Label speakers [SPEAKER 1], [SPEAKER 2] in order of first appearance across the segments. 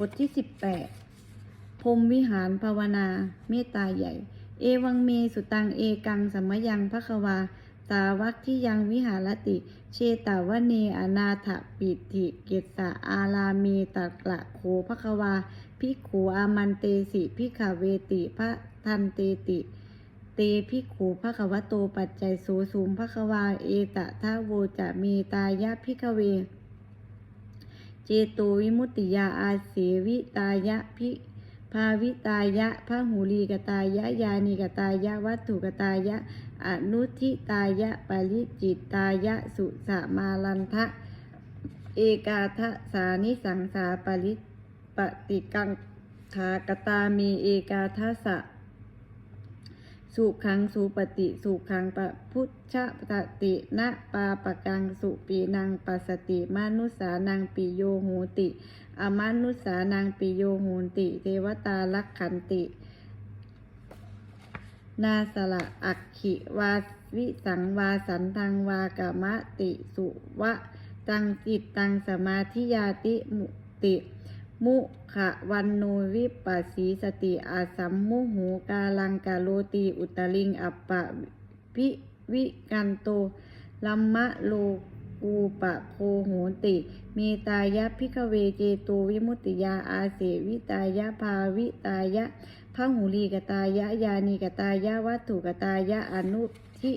[SPEAKER 1] บทที่สิบแปดพรมวิหารภาวนา เมตตาใหญ่ เอวังเมสุตังเอกังสมยังภควาสาวักที่ยังวิหารติ เชตาวเนอนาถปิติเกสะอาลาเมตกละโคภควาพิขูอามันเตสิพิขเวติพระทันเตติเตพิขูภควโตปัจจัยโสสูมภควาเอตะทาโวจะมีตายะพิกเว เจโตวิมุตติยาอาเสวิตายะพิภาวิตายะพระหูลีกตายะยานิกตายะวัตถุกตายะ อนุทิตายะปริจิตตายะสุสะมาลันทะ เอกาทะสานิสังสาปริปฏิกังขากตามีเอกาทะสะ สุขังสุปฏิสุขังปะพุทธปตินะปาปะกังสุปีนังปัสสติมานุสานังปิโยโหติอมานุสานังปิโยโหติ เทวตาลักขันติ นาสละอักขิวาวิสังวาสันทังวากามะติสุวะ ตังจิตตังสมาธิยาติมุติ มุขะวันโนวิปัสสีสติอาสัมมุหูกาลังกาโลตีอุตลิงอัปปะพิวิกันโตลัมมะโลกูปะโคโหติ มีตายะพิกเวเจโตวิมุตติยาอาเสวิตายะภาวิตายะพระหูลีกตายะยานีกตายะวัตถุกตายะอนุทิ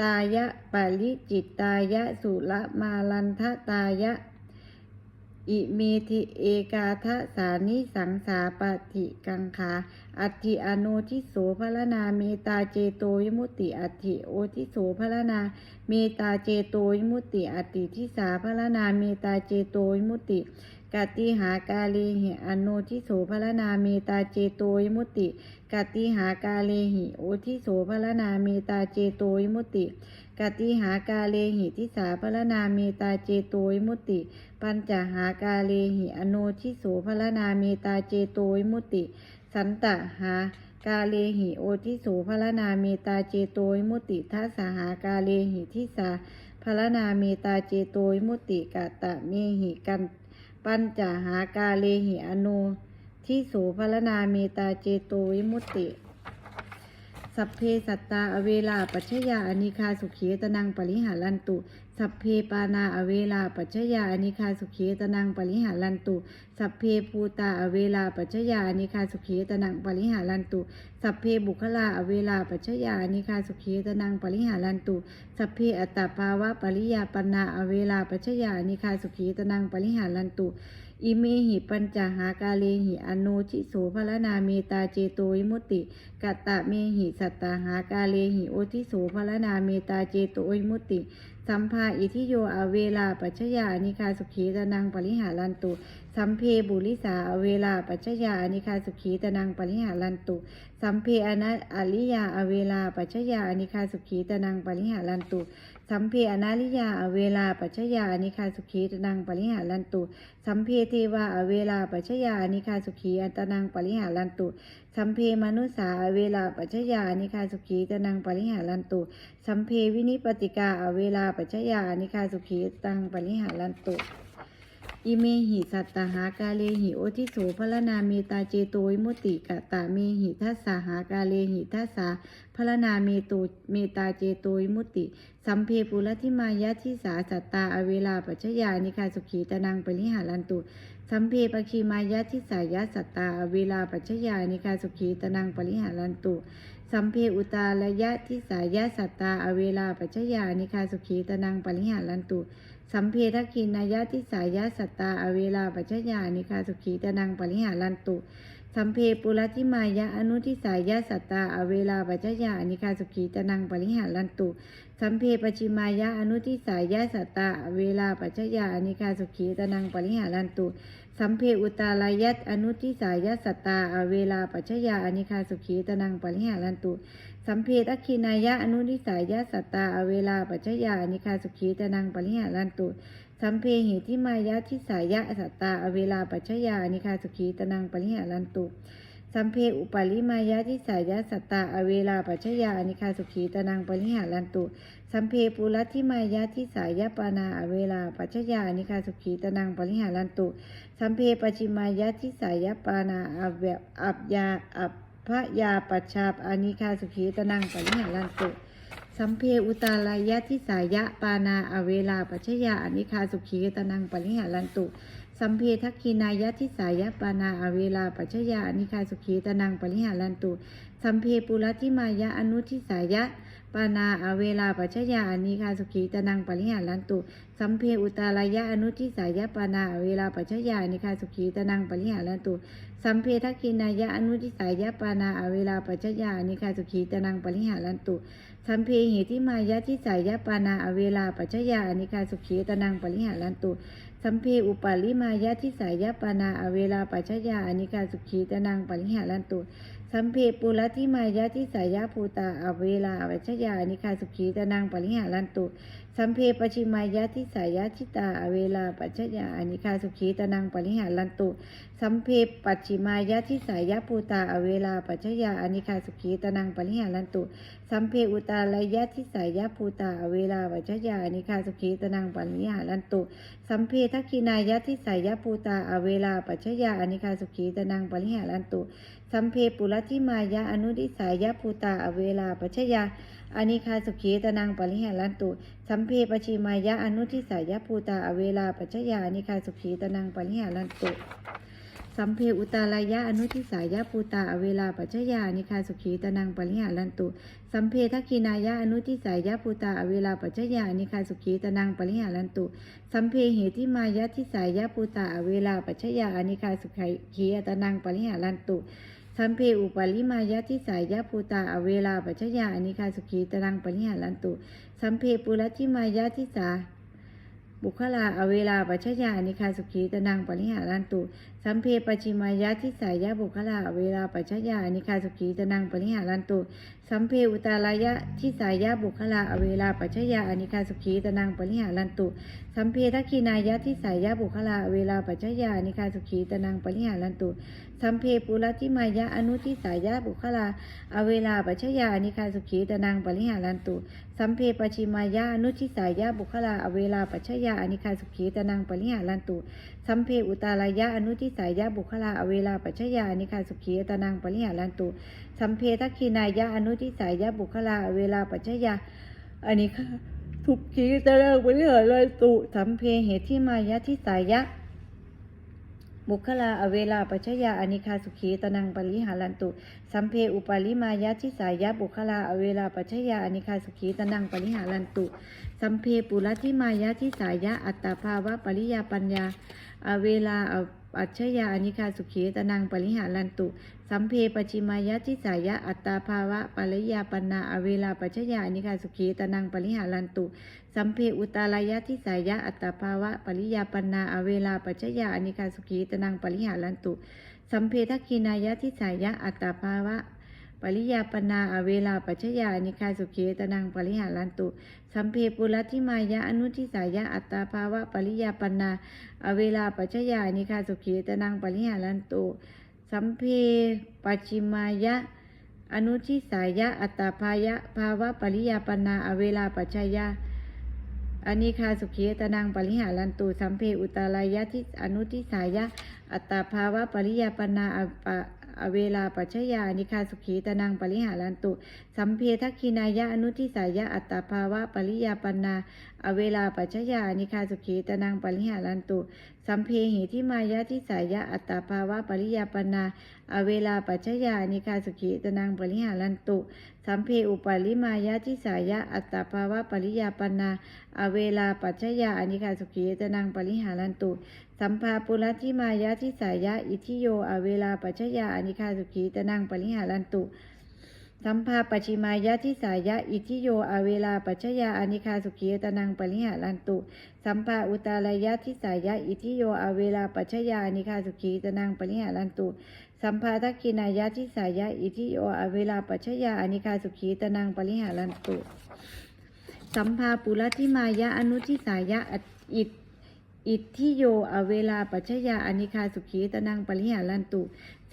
[SPEAKER 1] ตายะปริจิตตายะสุละมาลันทตายะ อิเมธิเอกาทะสานิสังสาปฏิกังขา อัติอโนทิโสพระนาเมตาเจโตวิมุติอัติโอทิโสพระนาเมตาเจโตวิมุติอัติทิสาพระนาเมตาเจโตวิมุติกติหากาเลหิอโนทิโสพระนาเมตาเจโตวิมุติกติหากาเลหิโอทิโสพระนาเมตาเจโตวิมุติ กติหากาเลหิทิสาพระนาเมตาเจโตวิมุติ ปัญจหากาเลหิอโนทิโสพระนาเมตาเจโตวิมุติ สันตหากาเลหิโอทิโสพระนาเมตาเจโตวิมุติทัสหากาเลหิทิสาพระนาเมตาเจโตวิมุติกะตะเมหิกันปัญจหากาเลหิอโนทิโสพระนาเมตาเจโตวิมุติ สัพเพสัตตาอเวลาปัจฉยาอนิคาสุขีตนังปริหารันตุ สัพเพปานาอเวลาปัจฉยาอนิคาสุขีตนังปริหารันตุ สัพเพภูตาอเวลาปัจฉยาอนิคาสุขีตนังปริหารันตุ สัพเพบุคลาอเวลาปัจฉยาอนิคาสุขีตนังปริหารันตุ สัพเพอัตตภาวะปริยาปนาอเวลาปัจฉยาอนิคาสุขีตนังปริหารันตุ อิเมหิปัญจหากาเลหิอนุชิโสภรนาเมตาเจโตวิมุตติกัตตะเมหิสัตตาหากาเลหิโอทิโสภรนาเมตาเจโตวิมุตติ สัมภาอิทิโยอเวลาปัจฉยานิคาสุขีตนังปริหารันตุ สัมเพบุริสาอเวลาปัจฉยานิคาสุขีตนังปริหารันตุ สัมเพอนัตอริยาอเวลาปัจฉยานิคาสุขีตนังปริหารันตุ สัมเพอนาริยาอเวลาปัจฉยานิคาสุขีตนังปริหารันตุ สัมเพเทวาอเวลาปัจฉยานิคาสุขีอันตนังปริหารันตุ สัมเพมนุสาเวลาปัจฉยานิคาสุขีตนังปริหารันตุ สัมเพวินิปติกาเวลาปัจฉยานิคาสุขีตังปริหารันตุอิเมหิสัตตหากาเลหิโอทิโสพระนาเมตาเจโตวิมุติกะตาเมหิทัสสาหากาเลหิทัสสาพระนาเมโตเมตาเจโตวิมุติ สัมเพปุรทิมายะทิสาสัตตาอเวลาปัจฉยานิคาสุขีตนังปริหารันตุ สัมเพปคีมายะทิสายะสัตตาอเวลาปัจฉยานิคาสุขีตนังปริหารันตุ สัมเพอุตาลยะทิสายะสัตตาอเวลาปัจฉยานิคาสุขีตนังปริหารันตุ สัมเพทักขินายะทิสายะสัตตาอเวลาปัจจยานิคาสุขีตนังปริหารันตุ สัมเพปุรติมายะอนุทิสายะสัตตาอเวลาปัจจยานิคาสุขีตนังปริหารันตุ สัมเพปชิมายะอนุทิสายะสัตตาอเวลาปัจจยานิคาสุขีตนังปริหารันตุ สัมเพอุตาลยัตอนุทิสายะสัตตาอเวลาปัจจยานิคาสุขีตนังปริหารันตุ สัมเพทักขินายะอนุทิสายะสัตตาอเวลาปัจจยานิคาสุขีตนังปริหารันตุ สัมเพหิทิมายะทิสายะสัตตาอเวลาปัจฉยานิคาสุขีตนังปริหารันตุ สัมเพอุปาลิมายะทิสายะสัตตาอเวลาปัจจยาอนิคาสุขีตนังปริหารันตุ สัมเพปุรัติมายะทิสายะปานาอเวลาปัจจยาอนิคาสุขีตนังปริหารันตุ สัมเพปชิมายะทิสายะปานาอับเวอับยาอับพะยาปัจฉาอานิคาสุขีตนังปริหารันตุ สัมเพอุตาลายะทิสายะปานาอเวลาปัจจยาอนิคาสุขีตนังปริหารันตุ สัมเพทักขินายะทิสายะปานาอเวลาปัจจยาอนิคาสุขีตนังปริหารันตุ สัมเพปุรัติมายะอนุทิสายะปานาอเวลาปัจจยาอนิคาสุขีตนังปริหารันตุ สัมเพอุตาลายะอนุทิสายะปานาอเวลาปัจจยาอนิคาสุขีตนังปริหารันตุ สัมเพทักขินายะอนุทิสายะปานาอเวลาปัจจยาอนิคาสุขีตนังปริหารันตุ สัมเพเหติมายะทิสายะปานาอเวลาปัจจยาอนิคาสุขีตนังปริหารันตุสัมเพอุปาลิมายะทิสายะปานาอเวลาปัจจยาอนิกาสุขีตนังปริหารันตุ สัมเพปุรติมายะทิสายะภูตาอเวลาปัจจยาอนิกาสุขีตนังปริหารันตุ สัมเพปชิมายะทิสายะทิตาอเวลาปัจจยาอนิคาสุขีตนังปริหารันตุ สัมเพปัจฉิมายะทิสายะภูตาอเวลาปัจจยาอนิคาสุขีตนังปริหารันตุ สัมเพอุตาลายะทิสายะภูตาอเวลาปัจจยาอนิคาสุขีตนังปริหารันตุ สัมเพทักขินายะทิสายะภูตาอเวลาปัจจยาอนิคาสุขีตนังปริหารันตุ สัมเพปุรติมายะอนุทิสายะภูตาอเวลาปัจจยาอนิคาสุขีตนังปริหารันตุสัมเพปชิมายะอนุทิสายะภูตาอเวลาปัจจยาอนิคาสุขีตนังปริหารันตุสัมเพอุตาลายะอนุทิสายะภูตาอเวลาปัจจยานิคาสุขีตนังปริหารันตุสัมเพทักขินายะอนุทิสายะภูตาอเวลาปัจจยานิคาสุขีตนังปริหารันตุสัมเพเหติมายะทิสายะภูตาอเวลาปัจจยานิคาสุขีตนังปริหารันตุ สัมเพอุปาลิมายะทิสายยะภูตาอเวลาปัจจยาอนิคาสุขีตนังปริหารันตุสัมเพปุรติมายะทิสาบุคลาอเวลาปัจจยาอนิคาสุขีตนังปริหารันตุสัมเพปชิมายะทิสายะบุคลาอเวลาปัจจยาอนิคาสุขีตนังปริหารันตุ สัมเพอุตาลายะทิสายะบุคลาอเวลาปัจจยาอนิคาสุขีตนังปริหารันตุ สัมเพทักขินายะทิสายะบุคลาอเวลาปัจจยาอนิคาสุขีตนังปริหารันตุ สัมเพปุรติมายะอนุทิสายะบุคลาอเวลาปัจจยาอนิคาสุขีตนังปริหารันตุ สัมเพปชิมายะอนุทิสายะบุคลาอเวลาปัจจยาอนิคาสุขีตนังปริหารันตุ สัมเพอุตาลายะอนุทิสายะบุคลาอเวลาปัจจยาอนิคาสุขีตนังปริหารันตุ สัมเพทักขินายะอนุทิสายะบุคลาอเวลาปัจจยาอนิคาสุขีตนังปริหารันตุสัมเพเหติมายะทิสายะ บุคลาอเวลาปัจจยาอนิคาสุขีตนังปริหารันตุ สัมเพอุปาลิมายะทิสายะบุคลาอเวลาปัจจยาอนิคาสุขีตนังปริหารันตุ สัมเพปุรติมายะทิสายะอัตตาภาวะปริยาปัญญา อเวลา ปัจจยาอนิคาสุขีตนังปริหารันตุ สัมเพปชิมายะทิสายะอัตตาภาวะปริยาปัญนาอเวลาปัจจยาอนิคาสุขีตนังปริหารันตุ สัมเพอุตาลายะทิสายะอัตตาภาวะปริยาปันนาอเวลาปัจจยาอนิคาสุขีตนังปริหารันตุ สัมเพทักขินายะทิสายะอัตตาภาวะ ปริยาปนาอเวลาปัจจยาอนิคาสุขีตนังปริหารันตุ สัมเพปุรติมายะอนุทิสายะอัตตาภาวะปริยาปนาอเวลาปัจจยาอนิคาสุขีตนังปริหารันตุสัมเพปัจิมายะ อนุทิสายะอัตตาภายะภาวะปริยาปนาอเวลาปัจจยาอนิคาสุขีตนังปริหารันตุสัมเพอุตาลายะทิอนุทิสายะอัตตาภาวะปริยาปนาอป อเวลาปัจจยานิคาสุขีตนังปริหารันตุ สัมเพทักขินายะอนุทิสายะอัตตาภาวะปริยาปนา อเวลาปัจจยานิคาสุขีตนังปริหารันตุ สัมเพหิทิมายะทิสายะอัตตาภาวะปริยาปนา อเวลาปัจจยานิคาสุขีตนังปริหารันตุ สัมเพอุปาลิมายะทิสายะอัตตาภาวะปริยาปนา อเวลาปัจจยาอนิคาสุขีตนังปริหารันตุ สัมภาปุรติมายะทิสายะอิทิโย อเวลาปัจจยาอนิคาสุขีตนังปริหารันตุสัมภาปชิมายะทิสายะอิทิโยอเวลาปัจจยาอนิคาสุขีตนังปริหารันตุ สัมภาอุตาลายะทิสายะอิทิโยอเวลาปัจจยาอนิคาสุขีตนังปริหารันตุ สัมภาทกินายะทิสายะอิทิโยอเวลาปัจจยาอนิคาสุขีตนังปริหารันตุ สัมภาปุรทิมายะอนุทิสายะอิตอิทธิโยอเวลาปัจจยาอนิคาสุขีตนังปริหารันตุ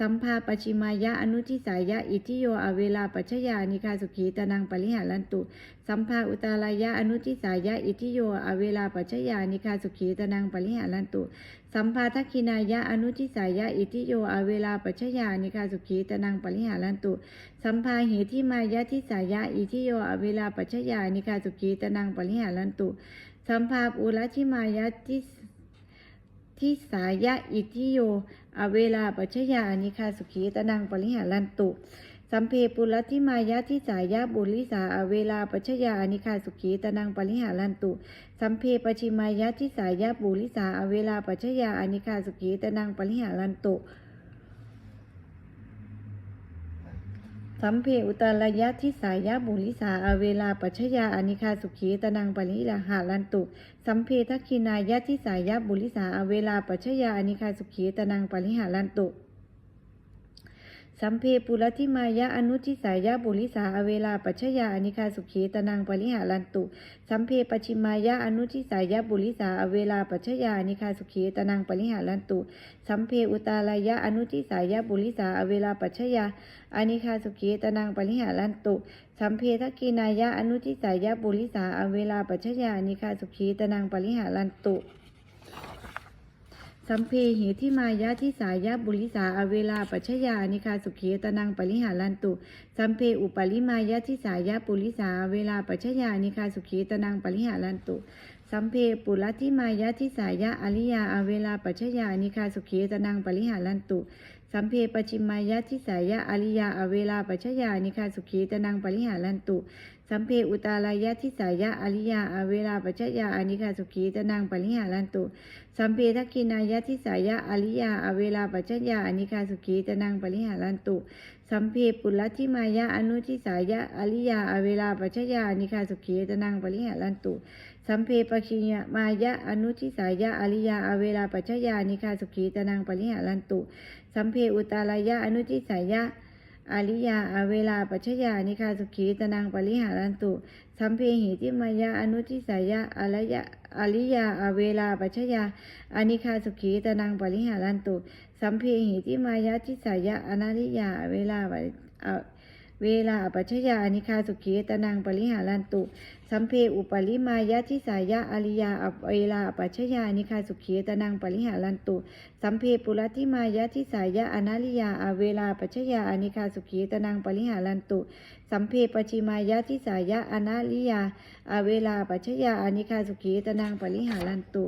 [SPEAKER 1] สัมภาปชิมายะอนุทิสายะอิทิโยอเวลาปัจจยานิคาสุขีตนังปริหารันตุ สัมภาอุตาลายะอนุทิสายะอิทิโยอเวลาปัจจยานิคาสุขีตนังปริหารันตุ สัมภาทักขินายะอนุทิสายะอิทิโยอเวลาปัจจยานิคาสุขีตนังปริหารันตุ สัมภาเหติมายะทิสายะอิทิโยอเวลาปัจจยานิคาสุขีตนังปริหารันตุ สัมภาปุรชิมายะทิ ที่สายะอิทิโย อเวลาปัจจยานิคาสุขีตนังปริหารันตุ สัมเพปุรทิมายะที่สายะบุริสาอเวลาปัจจยานิคาสุขีตนังปริหารันตุ สัมเพปชิมายะที่สายะบุริสาอเวลาปัจจยานิคาสุขีตนังปริหารันตุ สัมเพอุตรยะทิสายะบุริสาอเวลาปัชยาอนิคาสุขีตนังปริลาหารันตุ สัมเพทักคินายะทิสายะบุริสาอเวลาปัชยาอนิคาสุขีตนังปริหารันตุ สัมเพปุรทิมายะอนุทิสายะบุริสาอเวลาปัจฉยาอนิคาสุขีตนังปริหารันตุ สัมเพปชิมายะอนุทิสายะบุริสาอเวลาปัจฉยาอนิคาสุขีตนังปริหารันตุ สัมเพอุตาลายะอนุทิสายะบุริสาอเวลาปัจฉยาอนิคาสุขีตนังปริหารันตุ สัมเพทักกินายะอนุทิสายะบุริสาอเวลาปัจฉยาอนิคาสุขีตนังปริหารันตุ สัมเพเหิทิมายะทิสายะบุริสาอเวลาปัจฉยาอนิคาสุขีตนังปริหารันตุ สัมเพอุปลิมายะทิสายะปุริสาอเวลาปัจฉยาอนิคาสุขีตนังปริหารันตุสัมเพปุรัติมายะทิสายะอริยาอเวลาปัจฉยาอนิคาสุขีตนังปริหารันตุ สัมเพปชิมายะทิสายะอริยาอเวลาปัจฉยานิคาสุขีตนังปริหารันตุ สัมเพอุตาลายะทิสายะอริยาอเวลาปัจฉยาอนิคาสุขีตนังปริหารันตุ สัมเพทักขินายะทิสายะอริยาอเวลาปัจฉยาอนิคาสุขีตนังปริหารันตุ สัมเพปุรัติมายะอนุทิสายะอริยาอเวลาปัจฉยาอนิคาสุขีตนังปริหารันตุ สัมเพปชิยมายะอนุทิสายะอริยาอเวลาปัจฉยาอนิคาสุขีตนังปริหารันตุ สัมเพอุตาลายะอนุทิสายะ อาริยาอเวลาปัจฉยานิคาสุขีตนังปริหารันตุสัมเพหิติมายะอนุทิสายะอรยะอริยาอเวลาปัจฉยาอานิคาสุขีตนังปริหารันตุสัมเพหิติมายะทิสายะอนาริยาอเวลาปะ เวลาปัจฉยานิคาสุขีตนังปริหารันตุ สัมเพอุปลิมายะทิสายะอริยาอเวลาปัจฉยานิคาสุขีตนังปริหารันตุ สัมเพปุรติมายะทิสายะอนาลิยาอเวลาปัจฉยาอนิคาสุขีตนังปริหารันตุ สัมเพปชิมายะทิสายะอนาลิยาอเวลาปัจฉยาอนิคาสุขีตนังปริหารันตุ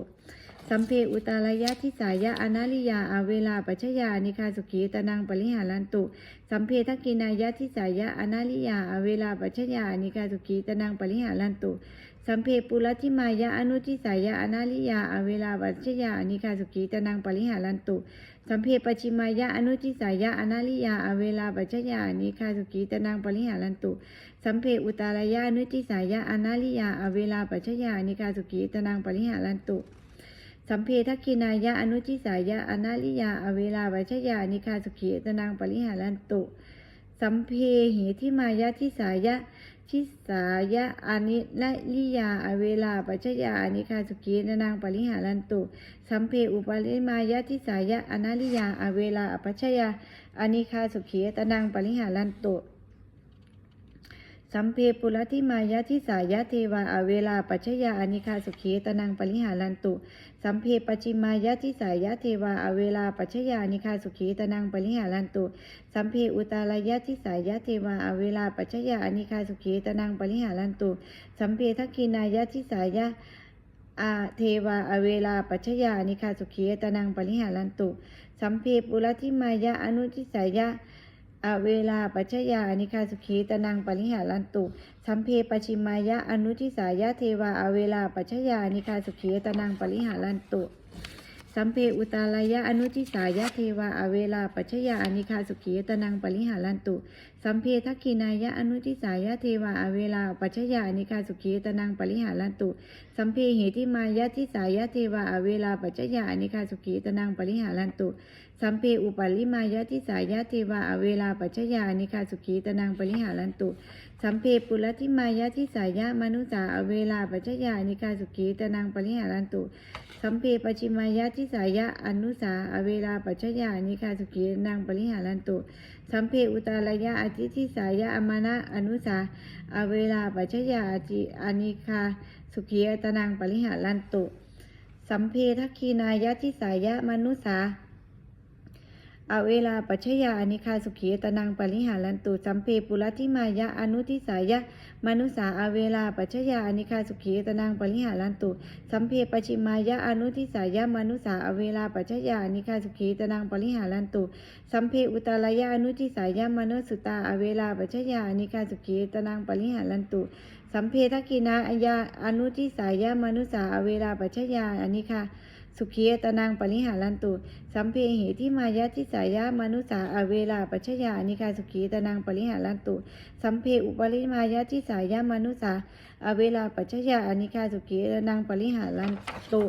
[SPEAKER 1] สัมเพอุตาลยะทิสายะอนาลิยาอเวลาปัจฉยานิคาสุขีตนังปริหารันตุ สัมเพทักกินายะทิสายะอนาลิยาอเวลาปัจฉยานิคาสุขีตนังปริหารันตุ สัมเพปุรติมายะอนุทิสายะอนาลิยาอเวลาปัจฉยานิคาสุขีตนังปริหารันตุ สัมเพปชิมายะอนุทิสายะอนาลิยาอเวลาปัจฉยานิคาสุขีตนังปริหารันตุ สัมเพอุตาลยะอนุทิสายะอนาลิยาอเวลาปัจฉยานิคาสุขีตนังปริหารันตุ สัมเพทักขินายะอนุทิสายะอนาลิยา อเวลาวัชยานิคาสุขีตนังปริหารันตุสัมเพหิทิมายะทิสายะทิสายะอานิละลิยา อเวลาปัจจยานิคาสุขีตนังปริหารันตุ สัมเพอุปาลิมายะทิสายะอนาลิยา อเวลาปัจจยาอนิคาสุขีตนังปริหารันตุ สัมเพปุรติมายะทิสายะเทวาอเวลาปัจฉยาอนิคาสุขีตนังปริหารันตุ สัมเพปชิมายะทิสายะเทวาอเวลาปัจฉยานิคาสุขีตนังปริหารันตุ สัมเพอุตาลายะทิสายะเทวาอเวลาปัจฉยาอนิคาสุขีตนังปริหารันตุ สัมเพทักกินายะทิสายะอาเทวาอเวลาปัจฉยานิคาสุขีตนังปริหารันตุ สัมเพปุรติมายะอนุทิสายะ อเวลาปัจจยาอนิคาสุขีตนังปริหารันตุ สัมเพปชิมายะอนุทิสายะเทวาอเวลาปัจจยาอนิคาสุขีตนังปริหารันตุ สัมเพอุตาลายะอนุทิสายะเทวาอเวลาปัจจยานิคาสุขีตนังปริหารันตุ สัมเพทักขินายะอนุทิสายะเทวาอเวลาปัจจยานิคาสุขีตนังปริหารันตุ สัมเพเหติมายะทิสายะเทวาอเวลาปัจจยานิคาสุขีตนังปริหารันตุสัมเพอุปาลิมายะทิสายะเทวาอเวลาปัจจยานิคาสุขีตนังปริหารันตุ สัมเพปุรติมายะทิสายะมนุสาอเวลาปัจจยานิคาสุขีตนังปริหารันตุสัมเพปชิมายะทิสายะอนุสาอเวลาปัจจยานิคาสุขีนางปริหารันตุสัมเพอุตาลยะอจิทิสายะอมานะอนุสาอเวลาปัจจยาอจิอนิคาสุขีตนางปริหารันตุสัมเพทักคีนายะทิสายะมนุสา อเวลาปัจฉยาอนิคาสุขีตนังปริหารันตุสัมเพปุรติมายะอนุทิสายะมนุสาอเวลาปัจฉยาอนิคาสุขีตนังปริหารันตุสัมเพปชิมายะอนุทิสายะมนุสาอเวลาปัจฉยาอนิคาสุขีตนังปริหารันตุสัมเพอุตาลยะอนุทิสายะมนุสุตาอเวลาปัจฉยาอนิคาสุขีตนังปริหารันตุสัมเพทักกินาอยาอนุทิสายะมนุสาอเวลาปัจฉยาอนิคา สุขีตนางปริหารันตุสัมเพเหที่มายะทิสายะมนุสาอเวลาปัจฉยานิคาสุขีตนางปริหารันตุสัมเพอุปริมายะทิสายะมนุสาอเวลาปัจฉยานิคาสุขีตนางปริหารันตุ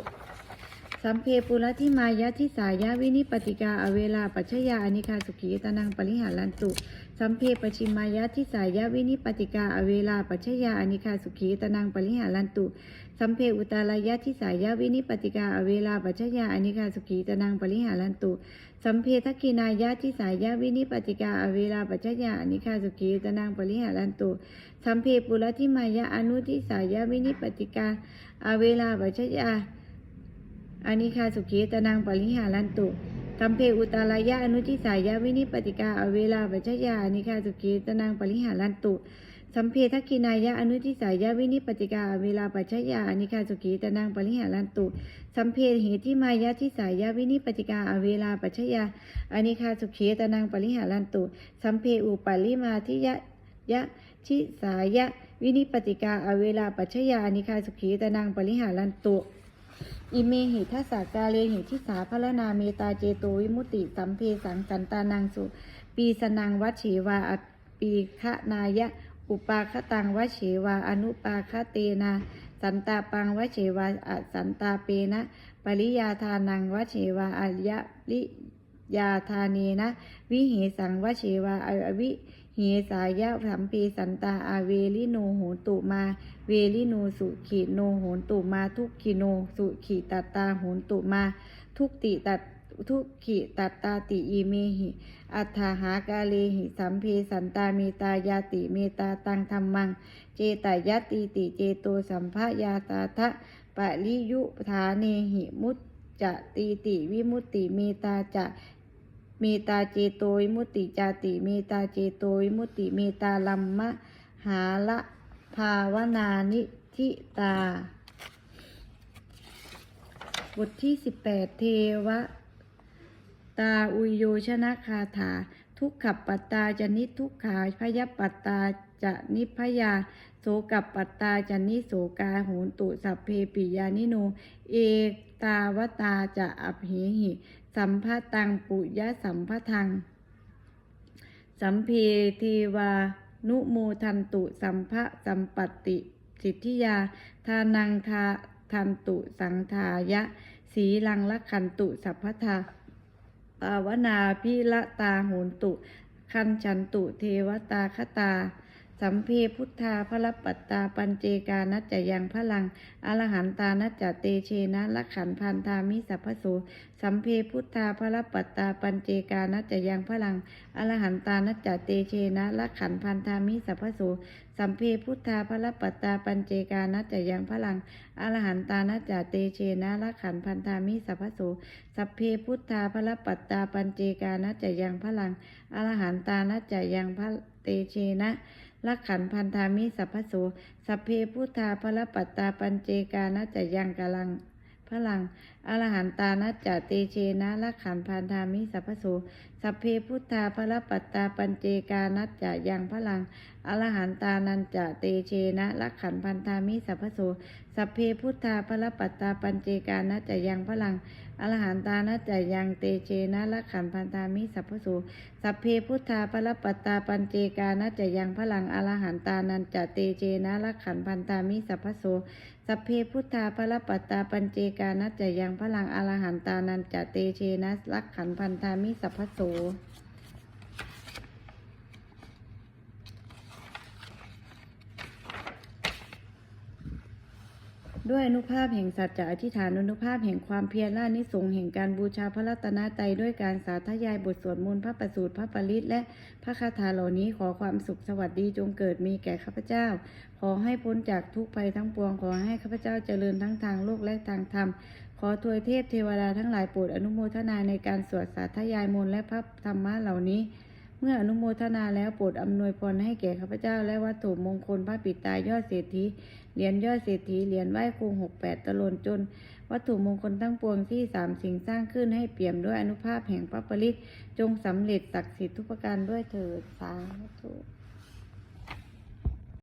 [SPEAKER 1] สัมเพปุระทิมายะทิสายะวินิปติกาอเวลาปัจฉยาอนิคาสุขีตนังปริหารันตุสัมเพปชิมายะทิสายะวินิปติกาอเวลาปัจฉยาอนิคาสุขีตนังปริหารันตุ สัมเพอุตาลายะทิสายะวินิปติกาอเวลาปัจฉยาอนิคาสุขีตนังปริหารันตุสัมเพทักกินายะทิสายะวินิปติกาอเวลาปัจฉยาอนิคาสุขีตนังปริหารันตุสัมเพปุระทิมายะอนุทิสายะวินิปติกาอเวลาปัจฉยาอนิคาสุขีตนางปริหารันตุสัมเพอุตาลายะอนุทิสายะวินิปติกาอเวลาปัจจยาอนิคาสุขีตนางปริหารันตุ สัมเพทักขินายะอนุทิสายะวินิปติกา เวลาปัจจยาอนิคาสุขีตนางปริหารันตุ สัมเพเหติมายะทิสายะวินิปติกา เวลาปัจจยาอนิคาสุขีตนางปริหารันตุ สัมเพอุปาลิมาทิยะยะทิสายะวินิปติกา อเวลาปัจจยาอนิคาสุขีตนางปริหารันตุอิเมหิทัสสากาเลหิทิสาพระนาเมตาเจโตวิมุติสัมเพสังสันตานังสุ ปีสนังวัชเฉวาอปีคะนายะ อุปาคตังวัชเฉวา อนุปาคเตนาสันตาปังวัชเฉวาอสันตาเปนะ ปริยาทานังวัชเฉวาอายะริยาทาเนนะ วิเหสังวัชเฉวาอวิเหสายะสัมปีสันตาอาเวลิโนโหตุมา เวลิโนสุขีโนโหนตุมา ทุกขีโนสุขีตัตตาโหนตุมา ทุกติตัต ทุกขีตัตตาติอีเมหิ อัฏฐาหากาเลหิสัมเพสันตาเมตายาติเมตาตังธรรมัง เจตายติติเจโตสัมภยาตาทะปะริยุฐาเนหิมุตจะตีติวิมุตติเมตาจะเมตาเจโตวิมุตติจาติเมตาเจโตวิมุตติเมตาลัมมะหาละภาวนานิทิตา บทที่ 18 เทวะ ตาอุโยชนะคาถา ทุกขับปัตตาจะนิทุกขาพยปัตตาจะนิพยา โสกับปัตตาจะนิโสกาโหนตุสัพเพปิยานิโน เอตาวตาจะอัพเหหิ สัมภตังปุยะสัมภทัง สัมเพเทวานุโมทันตุสัมภะสัมปติ สิทธิยา ทานังทาทันตุสังทายะ สีลังละขันตุสัพพทา ปาวนาพิละตาโหนตุ คันฉันตุเทวตาคตา สัมเพพุทธาพระปัตตาปัญเจกานัจจยังพลัง อรหันตานัจจเตเชนะละขันพันธามิสัพพโสสัมเพพุทธาพระปัตตาปัญเจกานัจจยังพลัง อรหันตานัจจเตเชนะละขันพันธามิสัพพโสสัมเพพุทธาพระปัตตาปัญเจกานัจจยังพลัง อรหันตานัจจเตเชนะละขันพันธามิสัพพโสสัพเพพุทธาพระปัตตาปัญเจกานัจจยังพลัง อรหันตานัจจยังพระเตเชนะ ละขันพันธามิสัพพโสสัพเพพุทธาพระปัตตาปัญเจกานะจะยังกาลัง พลังอรหันตานัจจเตเชนะละขันพันธามิสัพพโสสัพเพพุทธาพระปัตตาปัญเจกานัจจยังพลังอรหันตานันจะเตเชนะละขันพันธามิสัพพโสสัพเพพุทธาพระปัตตาปัญเจกานัจจยังพลังอรหันตานัจจยังเตเชนะละขันพันธามิสัพพโสสัพเพพุทธาพระปัตตาปัญเจกานัจจยังพลังอรหันตานันจะเตเชนะละขันพันธามิสัพพโส สัพเพพุทธาพระปัตตาปัญเจกานัจจยังพลังอรหันตานันจะเตเชนะละขันพันธามิสัพพโส ด้วยอนุภาพแห่งสัจจะอธิษฐานอนุภาพแห่งความเพียรละอานิสงแห่งการบูชาพระรัตนตรัยด้วยการสาธยายบทสวดมนต์พระประสูตรพระปริตและพระคาถาเหล่านี้ขอความสุขสวัสดีจงเกิดมีแก่ข้าพเจ้า ขอให้พ้นจากทุกภัยทั้งปวงขอให้ข้าพเจ้าเจริญทั้งทางโลกและทางธรรม ขอทวยเทพเทวดาทั้งหลายโปรดอนุโมทนาในการสวดสาธยายมนต์และพระธรรมะเหล่านี้ เมื่ออนุโมทนาแล้วโปรดอำนวยพรให้แก่ข้าพเจ้าและวัตถุมงคลพระปิดตายอดเศรษฐีเหรียญยอดเศรษฐีเหรียญไหว้ครูหกแปดตะลนจน วัตถุมงคลทั้งปวงที่สามสิ่งสร้างขึ้นให้เปี่ยมด้วยอนุภาพแห่งพระปริตจงสำเร็จศักดิ์สิทธิ์ทุกประการด้วยเถิดสาธุ